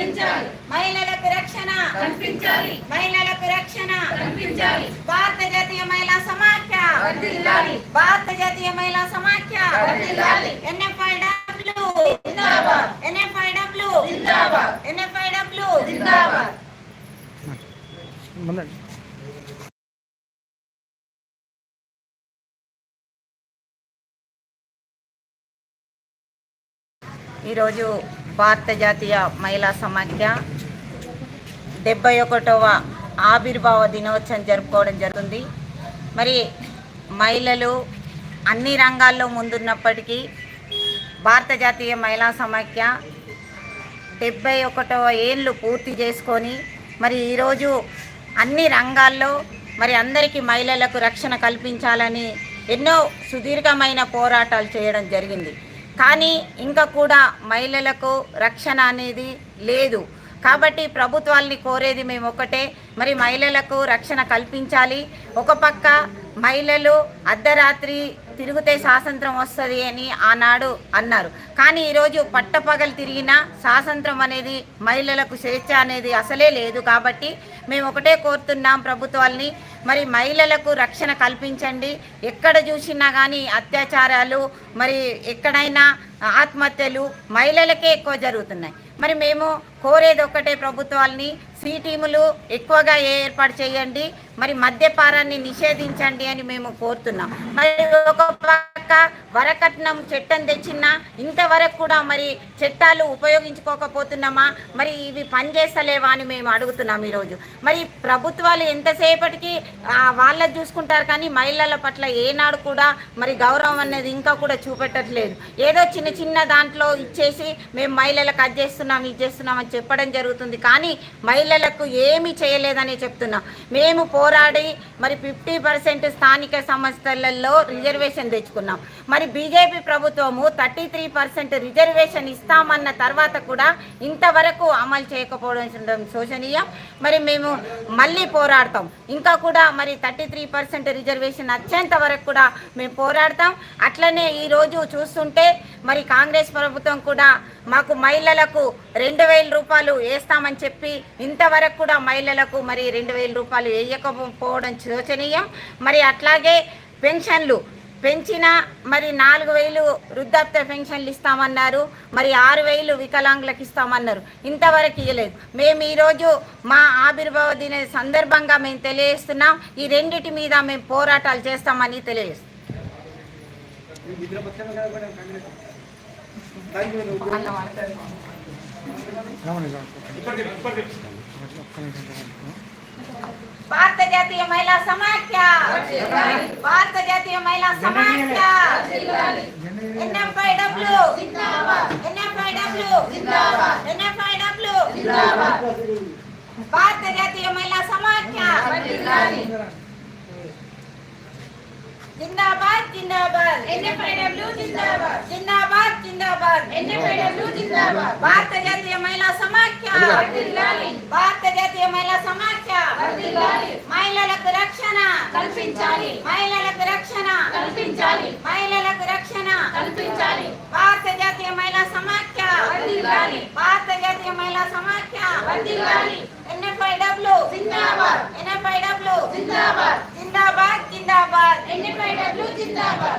కల్పించాలి మహిళలకు రక్షణ. కల్పించాలి మహిళలకు రక్షణ. కల్పించాలి భారత జాతీయ మహిళా సమాఖ్య. వర్ధిల్లాలి. భారత జాతీయ మహిళా సమాఖ్య. వర్ధిల్లాలి. ఎన్ఎఫ్ఐడబ్ల్యూ. జిందాబాద్. ఎన్ఎఫ్ఐడబ్ల్యూ. జిందాబాద్. ఎన్ఎఫ్ఐడబ్ల్యూ. జిందాబాద్. ముందండి. ఈరోజు భారత జాతీయ మహిళా సమాఖ్య డెబ్బై ఒకటవ ఆవిర్భావ దినోత్సవం జరుపుకోవడం జరుగుతుంది. మరి మహిళలు అన్ని రంగాల్లో ముందున్నప్పటికీ భారత జాతీయ మహిళా సమాఖ్య డెబ్బై ఒకటవ ఏళ్ళు పూర్తి చేసుకొని మరి ఈరోజు అన్ని రంగాల్లో మరి అందరికీ మహిళలకు రక్షణ కల్పించాలని ఎన్నో సుదీర్ఘమైన పోరాటాలు చేయడం జరిగింది. కానీ ఇంకా కూడా మహిళలకు రక్షణ అనేది లేదు. కాబట్టి ప్రభుత్వాల్ని కోరేది మేము ఒకటే మరి మహిళలకు రక్షణ కల్పించాలి. ఒక పక్క మహిళలు అర్ధరాత్రి తిరిగితే స్వాతంత్రం వస్తుంది అని ఆనాడు అన్నారు. కానీ ఈరోజు పట్టపగలు తిరిగిన స్వాతంత్రం అనేది మహిళలకు స్వేచ్ఛ అనేది అసలే లేదు కాబట్టి మేము ఒకటే కోరుతున్నాం ప్రభుత్వాల్ని. మరి మహిళలకు రక్షణ కల్పించండి. ఎక్కడ చూసినా కానీ అత్యాచారాలు మరి ఎక్కడైనా ఆత్మహత్యలు మహిళలకే ఎక్కువ జరుగుతున్నాయి. మరి మేము కోరేది ఒక్కటే ప్రభుత్వాలని సి టీములు ఎక్కువగా ఏర్పాటు చేయండి. మరి మద్యపారాన్ని నిషేధించండి అని మేము కోరుతున్నాం. మరి ఒక పక్క వరకట్నం చట్టం తెచ్చినా ఇంతవరకు కూడా మరి చట్టాలు ఉపయోగించుకోకపోతున్నామా? మరి ఇవి పనిచేస్తలేవా అని మేము అడుగుతున్నాం ఈరోజు. మరి ప్రభుత్వాలు ఎంతసేపటికి ఆ, వాళ్ళది చూసుకుంటారు కానీ మహిళల పట్ల ఏనాడు కూడా మరి గౌరవం అనేది ఇంకా కూడా చూపెట్టట్లేదు. ఏదో చిన్న చిన్న దాంట్లో ఇచ్చేసి మేము మహిళలకు అది చేస్తున్నాం ఇది చేస్తున్నాం అని చెప్పడం జరుగుతుంది. కానీ మహిళలకు ఏమీ చేయలేదని చెప్తున్నాం. మేము పోరాడి మరి ఫిఫ్టీ పర్సెంట్ స్థానిక సంస్థలలో రిజర్వేషన్ తెచ్చుకున్నాం. మరి బీజేపీ ప్రభుత్వము థర్టీ త్రీ పర్సెంట్ రిజర్వేషన్ ఇస్తామన్న తర్వాత కూడా ఇంతవరకు అమలు చేయకపోవడం శోచనీయం మరి మేము మళ్ళీ పోరాడతాం. ఇంకా కూడా మరి థర్టీ త్రీ పర్సెంట్ రిజర్వేషన్ వచ్చేంత వరకు కూడా మేము పోరాడతాం. అట్లనే ఈరోజు చూస్తుంటే మరి కాంగ్రెస్ ప్రభుత్వం కూడా మాకు మహిళలకు రెండు వేల రూపాయలు వేస్తామని చెప్పి ఇంతవరకు కూడా మహిళలకు మరి రెండు వేల రూపాయలు వేయకపోవడం శోచనీయం మరి అట్లాగే పెన్షన్లు పెంచిన మరి నాలుగు వేలు వృద్ధాప్య పెన్షన్లు ఇస్తామన్నారు మరి ఆరు వేలు వికలాంగులకు ఇస్తామన్నారు. ఇంతవరకు ఇవ్వలేదు మేము ఈరోజు మా ఆవిర్భావ దిన సందర్భంగా మేము తెలియజేస్తున్నాం ఈ రెండిటి మీద మేము పోరాటాలు చేస్తామని తెలియజేస్తాం భారత జాతీయ మహిళా సమాఖ్య. భారత జాతీయ మహిళా సమాఖ్య. ఎన్ఎఫ్ఐడబ్ల్యూ ఎన్ఎఫ్ఐడబ్ల్యూ ఎన్ఎఫ్ఐడబ్ల్యూ భారత జాతీయ మహిళా సమాఖ్య. జిందాబాద్ జిందాబాద్. ఎన్ఎఫ్ఐడబ్ల్యూ జిందాబాద్. జిందాబాద్ జిందాబాద్. ఎన్ఎఫ్ఐడబ్ల్యూ జిందాబాద్. భారత జాతీయ మహిళా సమాఖ్య. భారత జాతీయ మహిళా సమాఖ్య. మహిళలకు రక్షణ. కల్పించాలి. మహిళలకు రక్షణ. కల్పించాలి. మహిళలకు రక్షణ. కల్పించాలి. భారత జాతీయ మహిళా సమాఖ్య. భారత జాతీయ మహిళా సమాఖ్య. ఎన్ఎఫ్ఐడబ్ల్యూ. జిందాబాద్. ఎన్ఎఫ్ఐడబ్ల్యూ. జిందాబాద్. జిందాబాద్ జిందాబాద్. ఎన్ఎఫ్ఐడబ్ల్యూ జిందాబాద్ జిందాబాద్.